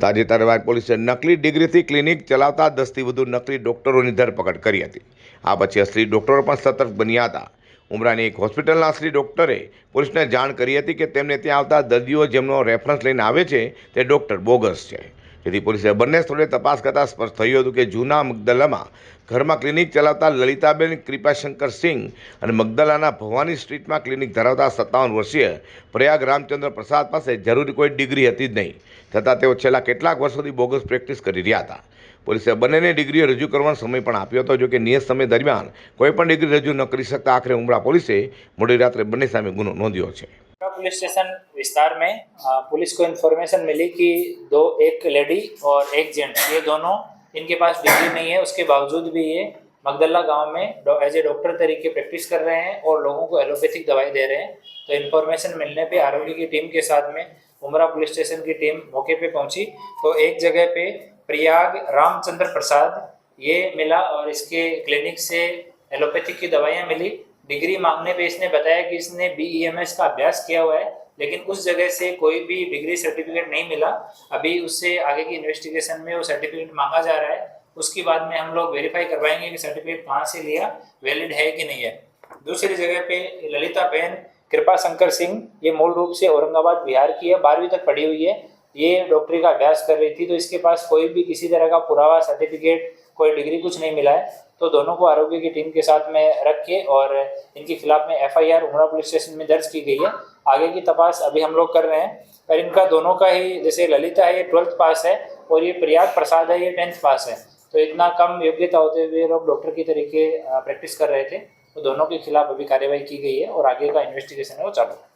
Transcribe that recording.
તાજેતરમાં પોલીસે નકલી ડિગ્રીથી ક્લિનિક ચલાવતા દસથી વધુ નકલી ડોક્ટરોની ધરપકડ કરી હતી. આ પછી અસલી ડોક્ટરો પણ સતર્ક બન્યા હતા. ઉમરાની એક હોસ્પિટલના અસલી ડૉક્ટરે પોલીસને જાણ કરી હતી કે તેમને ત્યાં આવતા દર્દીઓ જેમનો રેફરન્સ લઈને આવે છે, તે ડૉક્ટર બોગસ છે. જેથી પોલીસે બંને સ્થળે તપાસ કરતાં સ્પષ્ટ થયું હતું કે જૂના મગદલામાં ઘરમાં ક્લિનિક ચલાવતા લલિતાબેન, કૃપાશંકર સિંહ અને મગદલાના ભવાની સ્ટ્રીટમાં ક્લિનિક ધરાવતા સત્તાવન વર્ષીય પ્રયાગ રામચંદ્ર પ્રસાદ પાસે જરૂરી કોઈ ડિગ્રી હતી જ નહીં. છતાં તેઓ છેલ્લા કેટલાક વર્ષોથી બોગસ પ્રેક્ટિસ કરી રહ્યા હતા. પોલીસે બંનેને ડિગ્રીઓ રજૂ કરવાનો સમય પણ આપ્યો હતો જો કે નિયત સમય દરમિયાન કોઈ પણ ડિગ્રી રજૂ ન કરી શકતા આખરે ઉમરા પોલીસે મોડી રાત્રે બંને સામે ગુનો નોંધ્યો છે. पुलिस स्टेशन विस्तार में पुलिस को इन्फॉर्मेशन मिली कि दो, एक लेडी और एक जेंट्स ये दोनों इनके पास डिग्री नहीं है, उसके बावजूद भी ये मगदल्ला गाँव में एज ए डॉक्टर तरीके प्रैक्टिस कर रहे हैं और लोगों को एलोपैथिक दवाई दे रहे हैं। तो इन्फॉर्मेशन मिलने पे आरोग्य की टीम के साथ में उमरा पुलिस स्टेशन की टीम मौके पे पहुँची। तो एक जगह पे प्रयाग रामचंद्र प्रसाद, ये मिला और इसके क्लिनिक से एलोपैथिक की दवाइयाँ मिली। डिग्री मांगने पे इसने बताया कि इसने बी का अभ्यास किया हुआ है, लेकिन उस जगह से कोई भी डिग्री सर्टिफिकेट नहीं मिला। अभी उससे आगे की इन्वेस्टिगेशन में वो सर्टिफिकेट मांगा जा रहा है। उसके बाद में हम लोग वेरीफाई करवाएँगे कि सर्टिफिकेट कहाँ से लिया वैलिड है कि नहीं है। दूसरी जगह पे ललिता बहन, कृपा शंकर सिंह, ये मूल रूप से औरंगाबाद, बिहार की है, बारहवीं तक पढ़ी हुई है। ये डॉक्टरी का अभ्यास कर रही थी तो इसके पास कोई भी किसी तरह का पुरावा सर्टिफिकेट कोई डिग्री कुछ नहीं मिला है। तो दोनों को आरोग्य की टीम के साथ में रख के और इनके खिलाफ में एफआईआर उमरा पुलिस स्टेशन में दर्ज की गई है। आगे की तपास अभी हम लोग कर रहे हैं, पर इनका दोनों का ही, जैसे ललिता है, ये ट्वेल्थ पास है और ये प्रयाग प्रसाद है, ये टेंथ पास है। तो इतना कम योग्यता होते हुए लोग डॉक्टर की तरीके प्रैक्टिस कर रहे थे। तो दोनों के खिलाफ अभी कार्यवाही की गई है और आगे का इन्वेस्टिगेशन है वो चालू है।